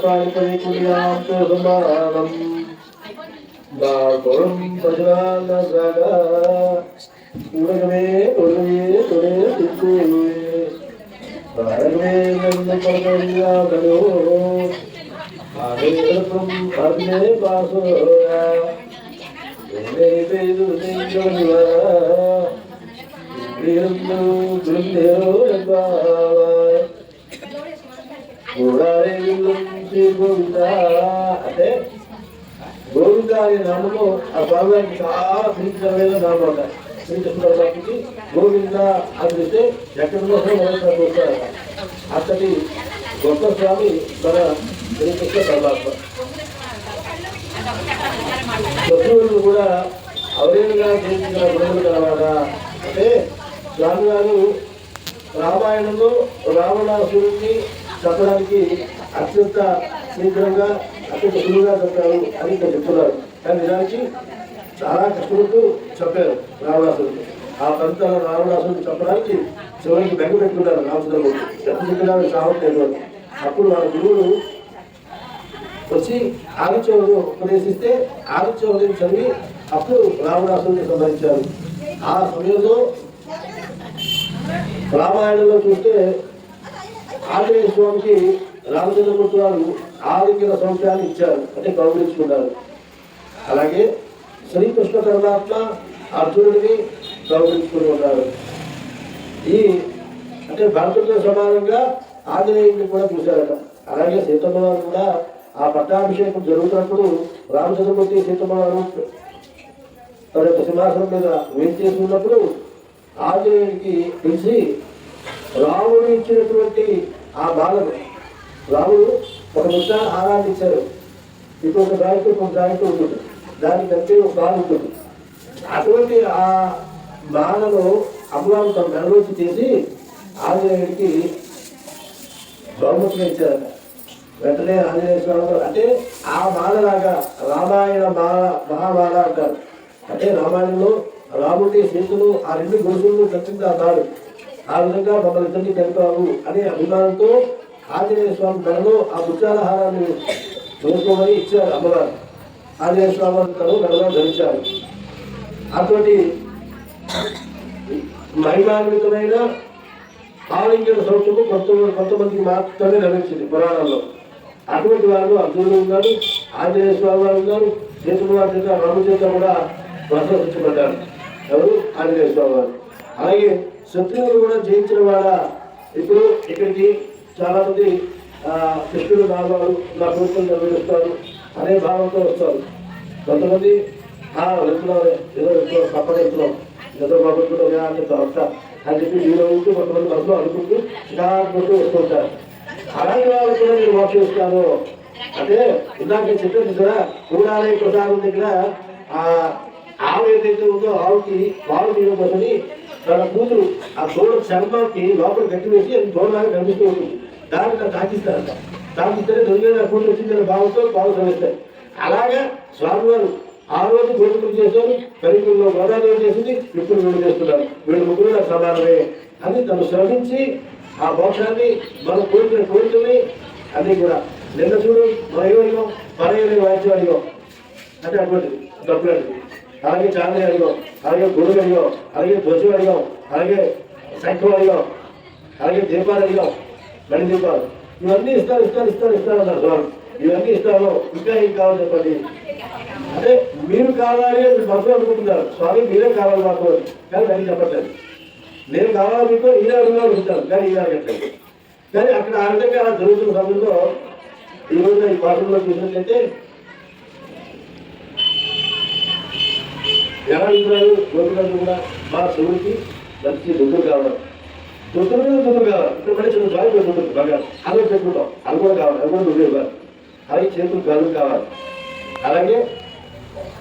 പാലിപ്പതി കുടിയാം സുഹൃമാണം ഉടകമേ ഉടകേ തുടേ തിക്കൂ ഭാരതമേ നിന്ന് പറഞ്ഞോ ഭാരതം പറഞ്ഞേ പാസോ പെയ്തു നീങ്ങുക ഇരുന്നു തുല്യോ అంటే గోవింద అనే నామము ఆ స్వామివారికి చాలా ప్రీతికరమైన నామం అట శ్రీకృష్ణకి గోవింద అని చెప్తే ఎక్కడిలో వస్తారు అతడి గొప్ప స్వామి మన శ్రీకృష్ణ పరమాత్మ శత్రువులను కూడా అవరేలుగా చేయించిన గురువులు కలవాడా అంటే స్వామివారు రామాయణంలో రావణాసురుణ్ణి చెప్పడానికి అత్యంత శీఘ్రంగా అత్యంత సులువుగా చెప్పారు అని ఇక్కడ చెప్తున్నారు. కానీ నిజానికి చాలా కష్టపడుతూ చెప్పారు రావణాసుడు ఆ పంత రావణాసుడు చెప్పడానికి చివరికి బెంగ పెట్టుకున్నారు రామచంద్రుడు ఎంత చెప్పినా చావట్లేదు అప్పుడు వాళ్ళ గురువులు వచ్చి ఆదిత్యవుడు ఉపదేశిస్తే ఆదిత్యవుడు చదివి అప్పుడు రావణాసుని సంహరించారు. ఆ సమయంలో రామాయణంలో చూస్తే ఆంజనేయ స్వామికి రామచంద్రమూర్తి వారు ఆరోగ్య సంవత్సరాలు ఇచ్చారు. అంటే గౌరవించుకున్నారు అలాగే శ్రీకృష్ణ పరమాత్మ అర్జునుడిని గౌరవించుకుని ఉన్నారు ఈ అంటే భరతుడితో సమానంగా ఆంజనేయుడిని కూడా చూశారట. అలాగే సీతమ్మ వారు కూడా ఆ పట్టాభిషేకం జరుగుతున్నప్పుడు రామచంద్రమూర్తి సీతమ్మ వారు తన యొక్క సింహాసనం మీద వేంచేసి ఉన్నప్పుడు ఆంజనేయుడికి పిలిచి రాముడు ఇచ్చినటువంటి ఆ బాలను రాముడు ఒక ముద్ద ఆరాధించారు ఇచ్చారు ఇప్పుడు ఒక దానికి ఒక దానికి ఉంటుంది. దానికి అంటే ఒక బాల ఉంటుంది. అటువంటి ఆ బాలను అమ్మవారు తన మెడలోకి చేసి ఆంజనేయుడికి బహుమతిగా ఇచ్చారట. వెంటనే ఆంజనేయ స్వామి అంటే ఆ బాలలాగా రామాయణ బాల మహాబాల అంటారు. అంటే రామాయణంలో రాముడి సీతలు ఆ రెండు గొలుసులను కట్టింది ఆ విధంగా మమ్మల్ని ఇద్దరిని కలిపారు అనే అభిమానంతో ఆంజనేయ స్వామి మెడలో ఆ ముత్యాలహారాన్ని వేసుకోమని ఇచ్చారు అమ్మగారు ఆంజనేయ స్వామి తను మెడలో ధరించారు. అటువంటి మహిమాన్వితమైన ఆలింగన సౌఖ్యము కొంత కొంతమందికి మాత్రమే లభించింది పురాణాల్లో. అటువంటి వారు అర్జునుడు ఉన్నారు ఆంజనేయ స్వామి వారు ఉన్నారు చేతుల వారి చేత చేత కూడా ప్రశంసించబడ్డారు ఎవరు? ఆంజనేయ స్వామి వారు. అలాగే శత్రువులు కూడా జయించిన వాడ ఇప్పుడు ఇక్కడికి చాలా మంది ఆ, నా ప్రభుత్వం నెరవేరుస్తారు అనే భావంతో వస్తారు. కొంతమంది ఆ వెళ్తున్నాం ఏదో వెళ్తున్నాం తప్పక వెళ్తున్నాం ఏదో బాగుంటుందో అని వస్తా అని చెప్పి మీరు ఉంటూ కొంతమంది మనసులో అనుకుంటూ చిరాకుంటూ వస్తుంటారు అలాంటి వాళ్ళు కూడా నేను మోసం అంటే ఇందాక నేను చెప్పాను కదా కూడాలే ప్రసాదం దగ్గర ఆ ఆవు ఏదైతే ఉందో ఆవుకి పాలు తీయడం తన కూతురు ఆ గోడ చర్మానికి లోపల కట్టివేసి అది దూడలాగా కనిపిస్తూ ఉంటుంది. దాన్ని తను తాకిస్తారంట. తాకిస్తేనే దొరికిన కూతురు వచ్చిందని భావంతో పాలు శ్రమిస్తాయి అలాగా స్వామివారు ఆ రోజు గోపికలు చేశారు. కలియుగంలో గోదావరి చేసింది. ఇప్పుడు వీళ్ళు చేస్తున్నారు. వీళ్ళు ముగ్గురు నాకు సమానమే అని తను శ్రమించి ఆ మోక్షాన్ని మనం కోరుకునే కోరికల్ని అన్ని కూడా నిన్న చూడు మనం ఏమడిగాం పరయ్యని వాయిద్యం అడిగాం. అంటే అటువంటి డబ్బులు అడిగాం అలాగే చాంద్రి అడిగాం అలాగే గొడుగు అడిగాం అలాగే ధ్వజం అడిగాం అలాగే శంఖం అడిగాం అలాగే దీపాలు అడిగాం మణి దీపాలు. ఇవన్నీ ఇస్తారు ఇస్తారు ఇస్తారు ఇస్తారు అన్నారు స్వామి. ఇవన్నీ ఇస్తాను ఇంకా ఏం కావాలి చెప్పండి? అంటే మీరు కావాలి అని మనసులో అనుకుంటున్నారు. స్వామి మీరే కావాలి మాకు కానీ నేను చెప్పట్లేదు. నేను కావాలి మీకు ఈయన అడుగులో కానీ ఈయన అడగట్లేదు కానీ అక్కడ ఆ విధంగా జరుగుతున్న సమయంలో ఈ ఈ పాఠంలో చూసినట్లయితే ఎలా అడుగుతున్నారు కూడా మా శివుడికి మంచి దుద్దులు కావడం. దుద్దులు మీద దుద్దులు కావాలి. ఇక్కడ మళ్ళీ చిన్న జాయి పెట్టుకుంటుంది బాగా అదే పెట్టుకుంటాం అది కూడా కావాలి. అది కూడా నువ్వు ఇవ్వాలి అలాగే చేతులు గాజులు కావాలి. అలాగే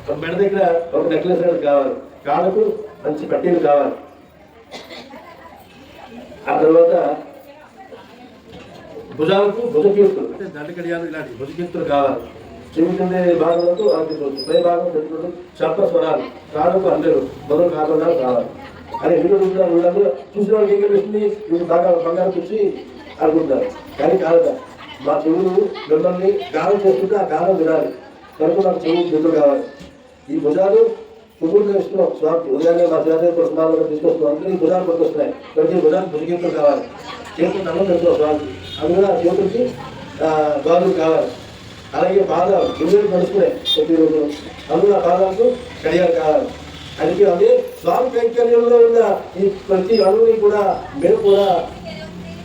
ఒక మెడ దగ్గర ఒక నెక్లెస్ అనేది కావాలి. కాళ్ళకు మంచి పట్టీలు కావాలి. ఆ తర్వాత భుజాలకు భుజకీర్తులు. అంటే దండకడియాలు ఇలాంటి భుజకీర్తులు కావాలి. చెవికుండే భాగంలో ఆర్థికలు పై భాగం పెట్టుకుంటూ చప్ప స్వరాలు. కాళ్ళకు అందరూ. మొదలు కాకుండా కావాలి అని ఎన్ని చూసినా ఉండదు చూసిన వాళ్ళకి ఏం కనిపిస్తుంది వీళ్ళు బాగా బంగారం చూసి అనుకుంటారు కానీ కాదు మా చెవులు మిమ్మల్ని గానం చేస్తుంటే ఆ గానం వినాలి. కనుక నాకు చెవులు నిద్ర కావాలి. ఈ భుజాలు పువ్వులు ఇస్తున్నాం స్వామి ఉదయాన్నే మా చేత స్నానాలు తీసుకొస్తున్నాం అందుకే ఈ భుజాలు పట్టుకొస్తున్నాయి ప్రతి భుజాలు భుజగింపులు కావాలి. చేతులు నమ్మకం పెడుతున్నాం స్వామికి అందుకని ఆ చేతులకి ఆ, గాజులు కావాలి. అలాగే పాదాలు గుండెలు నడుస్తున్నాయి ప్రతిరోజు అందులో ఆ పాదాలకు కడియాలు కావాలి అందుకే అదే స్వామి కైంకర్యంలో ఉన్న ఈ ప్రతి అణువుని కూడా మేము కూడా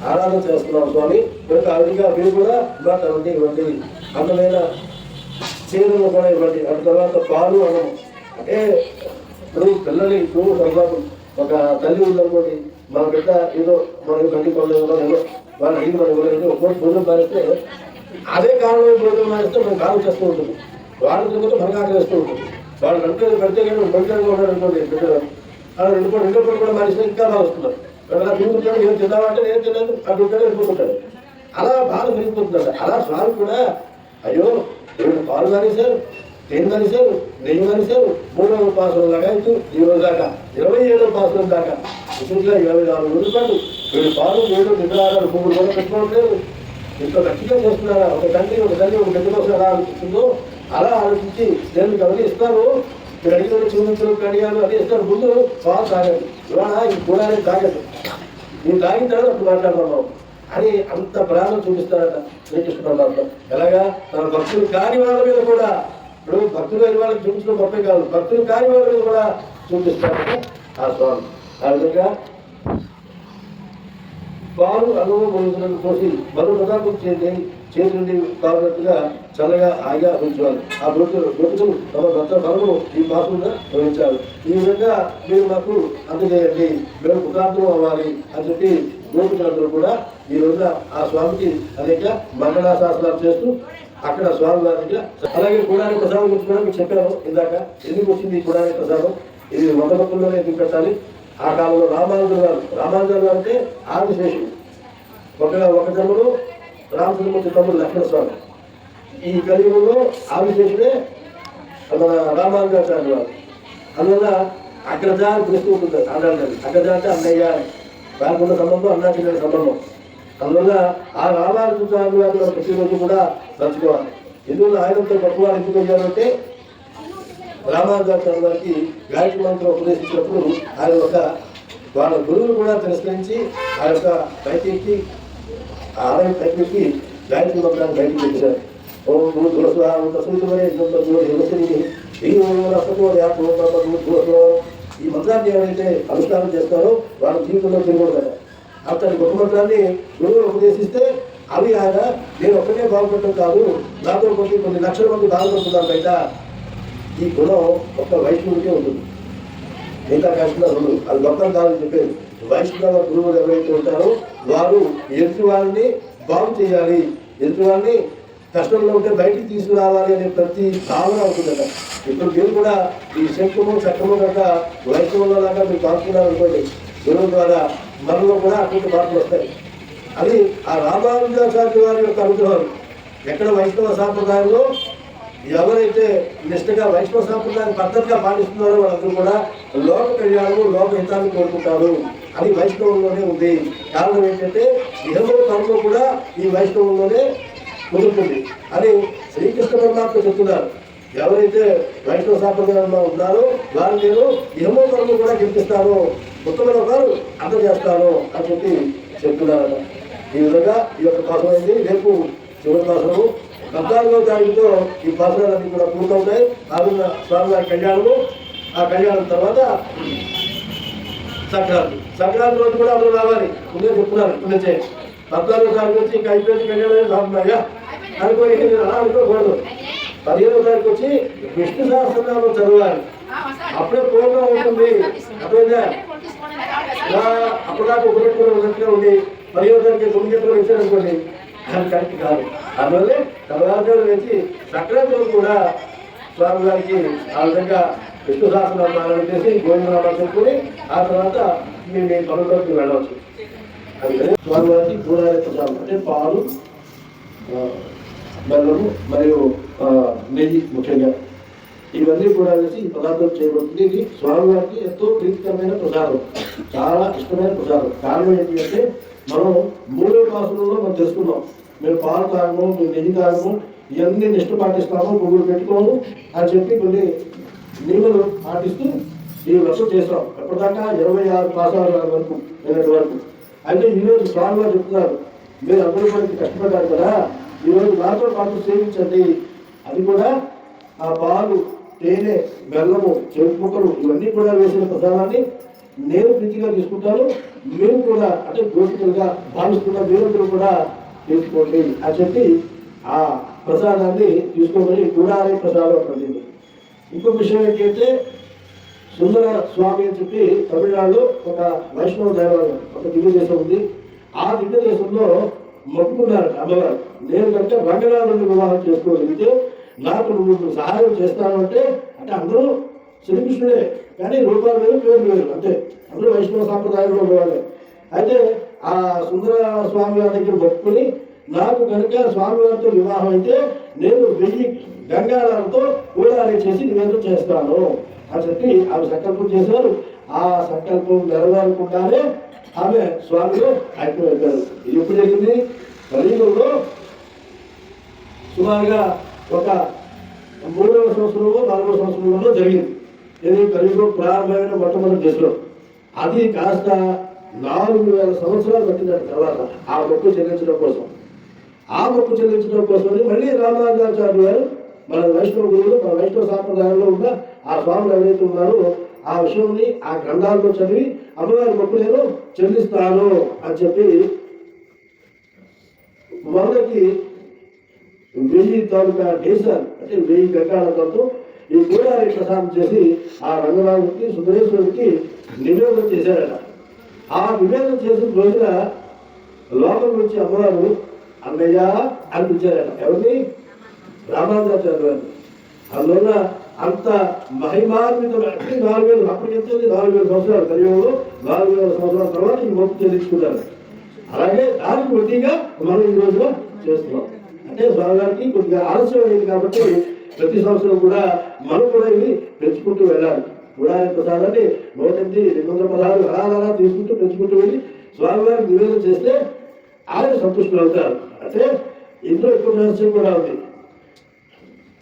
ఆరాధన చేస్తున్నాం స్వామి. కనుక ఆ విధంగా మీరు కూడా ఇవాళ ఇవ్వండి ఇవ్వండి. అందమైన చీరలు కూడా ఇవ్వండి. ఆ తర్వాత పాలు అన్నం అంటే ఇప్పుడు పిల్లలు ఇప్పుడు తర్వాత ఒక తల్లి ఉందనుకోండి మన బిడ్డ ఏదో మనకి బండి పనులు ఏదో వాళ్ళు అడిగి మనం ఇవ్వలేదు ఒక్కొక్క భోజనం మారిస్తే అదే కారణం భోజనం మారిస్తే మనం కాలు చేస్తూ ఉంటుంది వాళ్ళ తిరుగుతూ మనకు ఆకలి ఉంటుంది వాళ్ళు రెండు పెడితే కానీ బండిగా ఉన్నాడు అనుకోండి బిడ్డలు అలా రెండు రెండు పూట కూడా మారిస్తే ఇంకా బాగా వస్తున్నారు. అలా తిరుగుతుంటాడు ఏం తిన్నామంటే నేను తిన్నాను అక్కడ ఉంటాడు వెళ్ళిపోతుంటాడు అలా బాధ పెరిగిపోతుందంట. అలా స్వామి కూడా అయ్యో రెండు పాలు కానిసారు తేను కానిసారు నెయ్యి కానిసారు మూడవ ఉపాసనం లగాయతు ఈ రోజు దాకా ఇరవై ఏడవ ఉపాసనం దాకా. విశుద్ధిగా ఇరవై నాలుగు రోజులు పాటు ఏడు పాలు ఏడు నిద్రాలు పువ్వులు కూడా పెట్టుకోవట్లేదు ఇంత గట్టిగా చేస్తున్నారా ఒక తండ్రి ఒక తండ్రి ఒక గడ్డి కోసం ఎలా ఆలోచిస్తుందో అలా ఆలోచించి నేను అవన్నీ ఇస్తారు. మీరు అడిగిన చూపించడం అడిగాను అదే ఇస్తారు. ముందు బాగా తాగండి. ఇవాళ ఈ కూడా తాగదు నేను తాగిన తర్వాత అప్పుడు మాట్లాడదాం అని అంత ప్రాణం చూపిస్తారట శ్రీకృష్ణ పరమాత్మ. ఎలాగా? తన భక్తులు కాని వాళ్ళ మీద కూడా ఇప్పుడు భక్తులు అయిన వాళ్ళకి చూపించడం గొప్ప కాదు. భక్తులు కాని వాళ్ళ మీద కూడా చూపిస్తారట ఆ స్వామి. ఆ విధంగా పాలు అనుభవం కోసి మరో పదార్థం చేతి చేతి నుండి కావాలన్నట్టుగా చల్లగా ఆగా ఉంచాలి ఆ బ్రతులు బ్రతుకులు తమ భర్త బలమును ఈ మాసంగా వహించాలి ఈ విధంగా మీరు మాకు అందజేయండి. మేము కృతార్థం అవ్వాలి అని చెప్పి గోపికలందరూ కూడా ఈ రోజున ఆ స్వామికి అనేక మంగళాశాసనాలు చేస్తూ అక్కడ స్వామి వారి అలాగే గుడారి ప్రసాదం గురించి కూడా మీకు చెప్పాను ఇందాక ఎందుకు వచ్చింది ఈ గుడారి ప్రసాదం? ఇది వంద భక్తుల్లోనే ఎందుకు పెట్టాలి? ఆ కాలంలో రామానుజులు గారు రామానుజులు గారు అంటే ఆదిశేషుడు. ఒక ఒక జన్మలో రామచంద్రమూర్తి తమ్ముడు లక్ష్మణస్వామి. ఈ కలియుగంలో ఆదిశేషుడే మన రామానుజాచార్య గారు అందువల్ల అగ్రజ అని పిలుస్తూ ఉంటుంది ఆడాలి అగ్రజ అంటే అన్నయ్య వారికి సంబంధం అన్నా చెల్లెల సంబంధం. అందువల్ల ఆ రామానుజాచార్య గారు ప్రతిరోజు కూడా తలుచుకోవాలి ఎందువల్ల ఆయనంతో గొప్పవారు ఎందుకు వెళ్ళారంటే రామానుజాచార్య గారికి గాయత్రి మంత్రం ఉపదేశించినప్పుడు ఆయన ఒక వాళ్ళ గురువులు కూడా తిరస్కరించి ఆ యొక్క పైకి ఆలయం పైకి గాయత్రి మంత్రాన్ని బయటికి పెట్టారు ఓం భూ తులసా తస్మితమనే ఈ మంత్రాన్ని ఎవరైతే అనుష్ఠానం చేస్తారో వాళ్ళ జీవితంలో తిరగకూడదట. అతని గొప్ప మంత్రాన్ని గురువులు ఉపదేశిస్తే అవి ఆయన నేను ఒక్కటే బాగుపడటం కాదు నాతో కొన్ని కొన్ని లక్షల మంది బాగుపడుతున్నారు బయట. ఈ గుణం ఒక వైష్ణవుడికే ఉంటుంది. మిగతా కాకుండా రెండు. అది మొత్తం కాదని చెప్పేది. వైష్ణవ గురువులు ఎవరైతే ఉంటారో వారు ఎదుటి వారిని బాగు చేయాలి. ఎదుటి వారిని కష్టంలో ఉంటే బయటికి తీసుకురావాలి అనే ప్రతి భావన ఉంటుందట. ఇప్పుడు మీరు కూడా ఈ శంఖము చక్రము కనుక వైష్ణవంలో లాగా మీరు పాల్గొన్నారు గురువు ద్వారా మనలో కూడా అటువంటి మార్పులు వస్తాయి. అది ఆ రామానుజాచార్య వారి యొక్క అనుగ్రహం. ఎక్కడ వైష్ణవ సాంప్రదాయంలో ఎవరైతే నిష్టగా వైష్ణవ సాంప్రదాయాన్ని పద్ధతిగా పాటిస్తున్నారో వాళ్ళందరూ కూడా లోక కళ్యాణము లోక హితాన్ని కోరుకుంటారు. అది వైష్ణవంలోనే ఉంది. కారణం ఏంటంటే ఇహము కర్మ కూడా ఈ వైష్ణవంలోనే కుదురుతుంది అని శ్రీకృష్ణ పరమాత్మ చెప్తున్నారు. ఎవరైతే వైష్ణవ సాంప్రదాయంలో ఉన్నారో వారు నేను ఇహమో కర్మ కూడా గెలిపిస్తాను ఉత్తమైన వారు అందజేస్తాను అని చెప్పి చెప్తున్నారట. ఈ విధంగా ఈ యొక్క పాసమైంది రేపు చివరి పాసము పద్నాలుగో తారీఖుతో ఈ పాసనాలన్నీ కూడా పూర్తవుతాయి. ఆ రోజున స్వామివారి కళ్యాణము. ఆ కళ్యాణం తర్వాత సంక్రాంతి. సంక్రాంతి రోజు కూడా అందరూ రావాలి. ముందే చెప్తున్నారు ఇప్పుడు చేయండి. పద్నాలుగో తారీఖు వచ్చి ఇంకా అయిపోయింది కళ్యాణం రామయ్యా అనుకోని అలా అనుకోకూడదు. పదిహేనో తారీఖు వచ్చి విష్ణు సహస్రనామం చదవాలి. అప్పుడే పూర్ణం ఉంటుంది అర్థమైందా? అప్పుడు నాకు ఉపయోగపడి ఉన్నట్టుగా ఉండి పదిహేను తారీఖు తొమ్మిది గంటలు ఇచ్చారనుకోండి అది కరెక్ట్ కాదు. అందువల్లే తెల్లవారుజామున వచ్చి సంక్రాంతి కూడా స్వామి గారికి ఆ విధంగా విష్ణు సహస్రనామాలను చేసి గోవిందనామాలు చెప్పుకుని ఆ తర్వాత మీ మీ పనుల్లోకి వెళ్ళవచ్చు. అందుకని స్వామి గారికి కూడాలి అంటే పాలు బెల్లము మరియు నెయ్యి ముఖ్యంగా. ఇవన్నీ కూడా వేసి ఈ పదార్థం చేయబడుతుంది. ఇది స్వామివారికి ఎంతో ప్రీతికరమైన ప్రసాదం. చాలా ఇష్టమైన ప్రసాదం. కారణం ఏంటి అంటే మనం మూడో క్లాసులలో మనం తెలుసుకున్నాం మేము పాలు తాగము మేము నెయ్యి తాగము ఇవన్నీ నిష్ట పాటిస్తాము పువ్వులు పెట్టుకోము అని చెప్పి కొన్ని నీళ్ళు పాటిస్తూ ఈ వర్షం చేస్తాం. ఎప్పటిదాకా ఇరవై ఆరు క్లాసాల వరకు నిన్నటి వరకు. అయితే ఈరోజు స్వామివారు చెప్తున్నారు మీరు అందరూ మనకి కష్టపడ్డారు కదా ఈరోజు నాతో పాటు సేవించండి. అది కూడా ఆ పాలు తేనె బెల్లము చెరుకు ముక్కలు ఇవన్నీ కూడా వేసిన ప్రసాదాన్ని నేను ప్రీతిగా తీసుకుంటాను. మీరు కూడా అంటే గోపికలుగా భావిస్తున్న మీరందరూ కూడా తీసుకోండి అని చెప్పి ఆ ప్రసాదాన్ని తీసుకోమని గుడారే ప్రసాదం అంటుంది. ఇంకొక విషయం ఏంటంటే సుందర స్వామి అని చెప్పి తమిళనాడులో ఒక వైష్ణవ దేవాలయం ఒక దివ్య దేశం ఉంది. ఆ దివ్య దేశంలో మొక్కుకున్నారు అమ్మగారు నేను కంటే రంగనాథుని వివాహం చేసుకోగలిగితే నాకు నువ్వు సహాయం చేస్తాను అంటే అంటే అందరూ శ్రీకృష్ణుడే. కానీ రూపాలు వేరు పేరు వేరు అంతే. అందరూ వైష్ణవ సాంప్రదాయంలో ఉండేవాళ్ళే అయితే ఆ సుందర స్వామి వారి దగ్గర మొక్కుని నాకు కనుక స్వామివారితో వివాహం అయితే నేను వెయ్యి గంగాళాలతో కూడాలి చేసి నివేదన చేస్తాను అని చెప్పి ఆమె సంకల్పం చేశారు. ఆ సంకల్పం నెరవేరకుండానే ఆమె స్వామిలో ఐక్యమైపోయారు ఇది ఎప్పుడు జరిగింది? కలియుగంలో సుమారుగా ఒక మూడవ సంవత్సరంలో నాలుగవ సంవత్సరంలో జరిగింది. ఇది కలియుగం ప్రారంభమైన మొట్టమొదటి దశలో అది కాస్త నాలుగు వేల సంవత్సరాలు పట్టిన తర్వాత. ఆ మొక్కు చెల్లించడం కోసం. ఆ మొక్కు చెల్లించడం కోసం మళ్ళీ రామానుజాచార్య గారు మన వైష్ణవ గురువులు మన వైష్ణవ సాంప్రదాయంలో ఉన్న ఆ స్వాములు ఎవరైతే ఉన్నారో ఆ విషయంని ఆ గ్రంథాల్లో చదివి అమ్మవారి మొక్కు నేను చెల్లిస్తాను అని చెప్పి మొదటి వెయ్యి తాలూకా దేశాలు అంటే వెయ్యి గంగాళతో ఈ గోదావరి ప్రసాదం చేసి ఆ రంగనాథుడికి సుందరేశ్వరుడికి నివేదన చేశాడట ఆ నివేదన చేసిన రోజున లోకం నుంచి అమ్మవారు అన్నయ్య అనిపించారట ఎవరిని? రామానుజాచార్య గారిని. అందువల్ల అంత మహిమాన్వితమైన నాలుగు వేలు అప్పటికెంత నాలుగు వేల సంవత్సరాలు కలియుగంలో నాలుగు వేల సంవత్సరాల తర్వాత ఈ మొక్కు చెల్లించుకున్నారు అలాగే దానికి వడ్డీగా మనం ఈ రోజున చేస్తున్నాం. అంటే స్వామివారికి కొద్దిగా ఆలస్యం అయింది కాబట్టి ప్రతి సంవత్సరం కూడా మనం కూడా ఇవి పెంచుకుంటూ వెళ్ళాలి. గుడారి ప్రసాదాన్ని నూట ఎనిమిది రెండు వందల పదహారు అలా తీసుకుంటూ పెంచుకుంటూ వెళ్ళి స్వామివారికి నివేదన చేస్తే ఆయన సంతుష్టులు అవుతారు. అంటే ఇందులో ఎక్కువ రహస్యం కూడా ఉంది.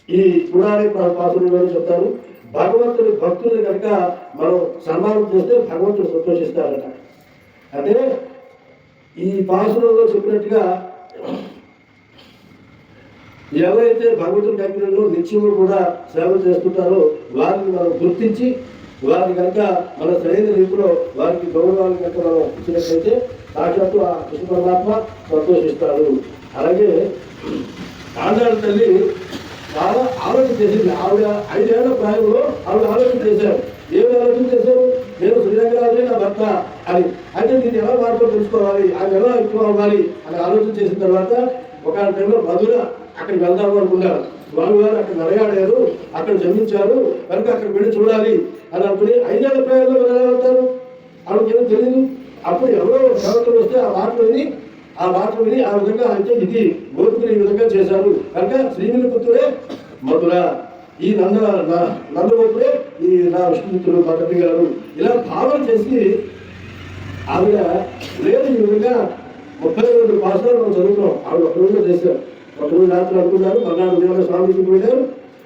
ఈ గుడారి పాత్ర చెప్తారు. భగవంతుడి భక్తుల్ని కనుక మనం సన్మానం చేస్తే భగవంతుడు సంతోషిస్తారట. అంటే ఈ పాసులలో చెప్పినట్టుగా ఎవరైతే భగవంతుడి దగ్గరలో నిత్యము కూడా సేవ చేస్తుంటారో వారిని మనం గుర్తించి వారిని కనుక మన సరైన రీతిలో వారికి గౌరవాన్ని కనుక మనం ఇచ్చినట్లయితే సాక్షాత్తు ఆ కృష్ణ పరమాత్మ సంతోషిస్తాడు. అలాగే ఆంధ్రాల తల్లి చాలా ఆలోచన చేసింది. ఆవిడ ఐదేళ్ళ ప్రాయంలో ఆవిడ ఆలోచన చేశారు. ఏమి ఆలోచన చేశారు? నేను శ్రీరంగరాజే నా భర్త అని. అయితే దీన్ని ఎలా మార్పు తెలుసుకోవాలి? ఆయన ఎలా ఎక్కువ అవ్వాలి? అని ఆలోచన చేసిన తర్వాత ఒక టైంలో మధుర అక్కడికి వెళ్దాము అనుకున్నారు. స్వామి గారు అక్కడ నడగాడారు అక్కడ జన్మించారు కనుక అక్కడ వెళ్ళి చూడాలి అని అనుకుని ఐదేళ్ళ ప్రయాణంలో వెళ్ళగలుగుతారు. ఆవిడకి ఏమో తెలియదు అప్పుడు ఎవరో సేవకులు వస్తే ఆ మాటలు విని ఆ మాటలు విని ఆ విధంగా అంటే ఇది గోపికలు ఈ విధంగా చేశారు. కనుక శ్రీమిని పుత్రుడే మధుర ఈ నంద నా- నందగోపుడే ఈ నా విష్ణుమిత్రుడు మా తండ్రి గారు ఇలా భావన చేసి ఆవిడ లేదు ఈ విధంగా ముప్పై రెండు పాఠశాలలు మనం చదువుతున్నాం. ఆవిడ ఒక చేశారు. ఒక రాత్రి అనుకున్నారు. మర్నాడు ఉదయం స్వామికి పోయినారు.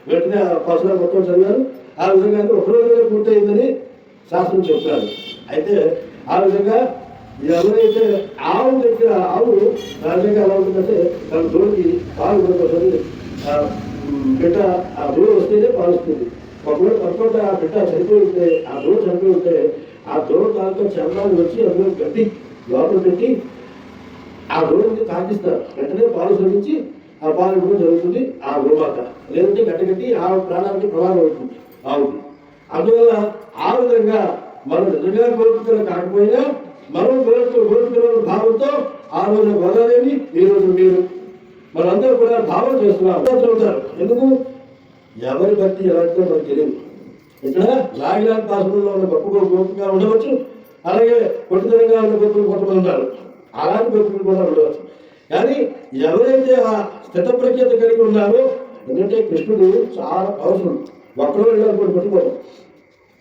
వెంటనే ఆ పాఠశాల మొత్తం చదివారు. ఆ విధంగా ఒక రోజులో పూర్తయిందని శాస్త్రం చెప్తారు అయితే ఆ విధంగా ఎవరైతే ఆవు దగ్గర ఆవు సహజంగా ఎలా ఉంటుందంటే తన దూడకి పాలు కొనుక్కోసరి బిడ్డ ఆ దూడ వస్తేనే పాలుస్తుంది ఒకవేళ తప్పకుండా ఆ బిడ్డ చనిపోయి ఉంటే ఆ దూడ చనిపోయి ఉంటే ఆ దూడ తాలూకా చర్మాన్ని వచ్చి అందులో గడ్డి లోపల పెట్టి ఆ దూడని తాకిస్తారు. వెంటనే పాలు శ్రమించి ఆ పాలు జరుగుతుంది ఆ గోమాత లేదంటే గట్టగట్టి ఆ ప్రాణానికి ప్రమాదం అవుతుంది. ఆవుకి అందువల్ల ఆ విధంగా మనం నిజంగా కోరుకున్న కాకపోయినా మనం కోరుకు కోరుకున్న భావంతో ఆ రోజు గోదాదేవి ఈ రోజు మీరు. మనందరూ కూడా భావం చేస్తున్నాం. చదువుతారు ఎందుకు? ఎవరి భక్తి ఎలాంటిదో మనకు తెలియదు. ఇక్కడ నాగిలాల్ పాసంలో ఉన్న గొప్ప గొప్పగా ఉండవచ్చు. అలాగే కొట్టుదనంగా ఉన్న గొప్పలు కొంతమంది ఉన్నారు అలాంటి గొప్పలు కూడా ఉండవచ్చు. కానీ ఎవరైతే ఆ స్థిత ప్రజ్ఞత కలిగి ఉన్నారో ఎందుకంటే కృష్ణుడు చాలా పవర్ఫుల్. ఒక్కడో వెళ్ళాలి కూడా పట్టుకోవడం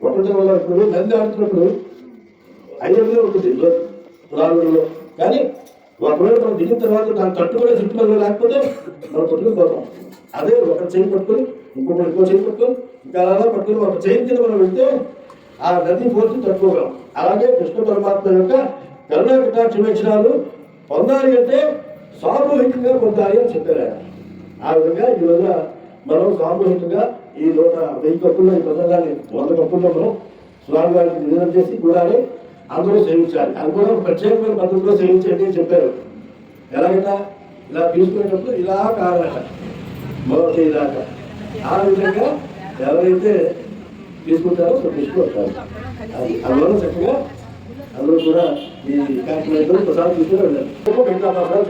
ఒక్కరితో వల్ల నంది ఆడుతున్నప్పుడు ఐదు ఉంటుంది రాళ్ళలో కానీ ఒకవేళ మనం దిగిన తర్వాత దాన్ని తట్టుకునే చుట్టుపక్కల లేకపోతే మనం పట్టుకుని పోతాం. అదే ఒక చేయి పట్టుకొని ఇంకొకటి ఇంకో చేయి పట్టుకొని ఇంకా అలా పట్టుకుని ఒక చేయి కింద మనం వెళ్తే ఆ నది పోర్చి తట్టుకోగలం. అలాగే కృష్ణ పరమాత్మ యొక్క కరుణా కటాక్ష పొందాలి అంటే సామూహికంగా పొందాలి అని చెప్పారు ఆయన. ఆ విధంగా ఈ విధంగా మనం సామూహికంగా ఈ నూట వెయ్యి కప్పుల్లో ఈ పదార్థాన్ని వంద కప్పుల్లో మనం స్వామి గారికి నివేదన చేసి కూడాలి అందరూ సేవించాలి. అది కూడా ప్రత్యేకమైన పద్ధతిలో సేవించండి అని చెప్పారు. ఎలాగైనా ఇలా తీసుకునేటప్పుడు ఇలా కావాలట మొదటి ఇలాగా. ఆ విధంగా ఎవరైతే తీసుకుంటారో తీసుకుంటారు అది అందువల్ల చక్కగా అందరూ కూడా ఈ కార్యక్రమంలో ప్రసాదం తీసుకుని వెళ్ళారు మిగతా ప్రసాదాలు